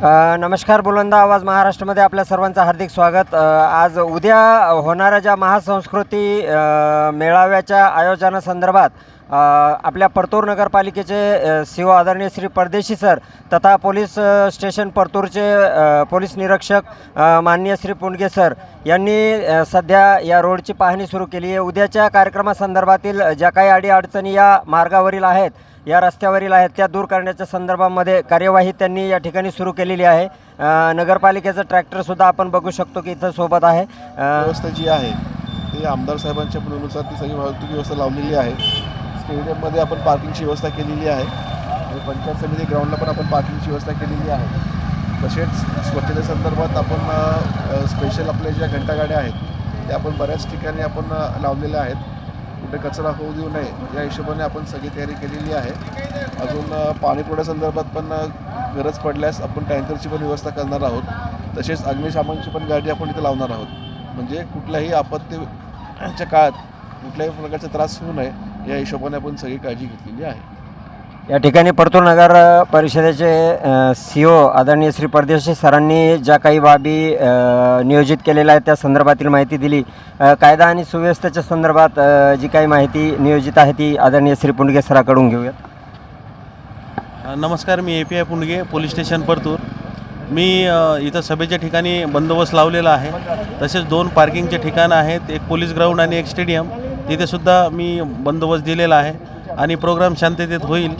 नमस्कार बुलंदा आवाज महाराष्ट्रामध्ये आपल्या सर्वांचं हार्दिक स्वागत. आज उद्या होणाऱ्या ज्या महासंस्कृती मेळाव्याच्या आयोजनासंदर्भात आपल्या परतूर नगरपालिकेचे सी आदरणीय श्री परदेशी सर तथा पोलीस स्टेशन परतूरचे पोलीस निरीक्षक माननीय श्री पुंडगे सर यांनी सध्या या रोडची पाहणी सुरू केली आहे. उद्याच्या कार्यक्रमासंदर्भातील ज्या काही अडीअडचणी या मार्गावरील आहेत या रस्त्यावरील आहेत त्या दूर करण्याच्या संदर्भामध्ये कार्यवाही त्यांनी या ठिकाणी सुरू केलेली आहे. नगरपालिकेचं ट्रॅक्टरसुद्धा आपण बघू शकतो की इथं सोबत आहे. व्यवस्था जी आहे ती आमदार साहेबांच्या पुनरुसार ती सगळी वाहतूक व्यवस्था लावलेली आहे. स्टेडियममध्ये आपण पार्किंगची व्यवस्था केलेली आहे. आणि पंचायत समिती ग्राउंडला पण आपण पार्किंगची व्यवस्था केलेली आहे. तसेच स्वच्छतेसंदर्भात आपण स्पेशल आपल्या ज्या घंटागाड्या आहेत त्या आपण बऱ्याच ठिकाणी आपण लावलेल्या आहेत. कुठे कचरा होऊ देऊ नये या हिशोबाने आपण सगळी तयारी केलेली आहे. अजून अ, पाणी पुरवठ्यासंदर्भात पण गरज पडल्यास आपण टँकरची पण व्यवस्था करणार आहोत. तसेच अग्निशामनची पण गाडी आपण इथे लावणार आहोत. म्हणजे कुठल्याही आपत्तीच्या काळात कुठल्याही प्रकारचा त्रास होऊ नये. या हिशोबाने आपण सगळी काळजी घेतलेली आहे. या ठिकाणी परतूर नगर परिषदेचे सी ओ आदरणीय श्री परदेशी सरांनी ज्या काही बाबी नियोजित केलेल्या आहेत त्या संदर्भातील माहिती दिली. कायदा आणि सुव्यवस्थेच्या संदर्भात जी काही माहिती नियोजित आहे ती आदरणीय श्री पुंडगे सराकडून घेऊयात. नमस्कार मी A P I Pundge police station Partur. मी इथं सभेच्या ठिकाणी बंदोबस्त लावलेला आहे. तसेच दोन पार्किंगचे ठिकाणं आहेत एक पोलीस ग्राउंड आणि एक स्टेडियम. तिथेसुद्धा मी बंदोबस्त दिलेला आहे आणि प्रोग्राम शांततेत होईल.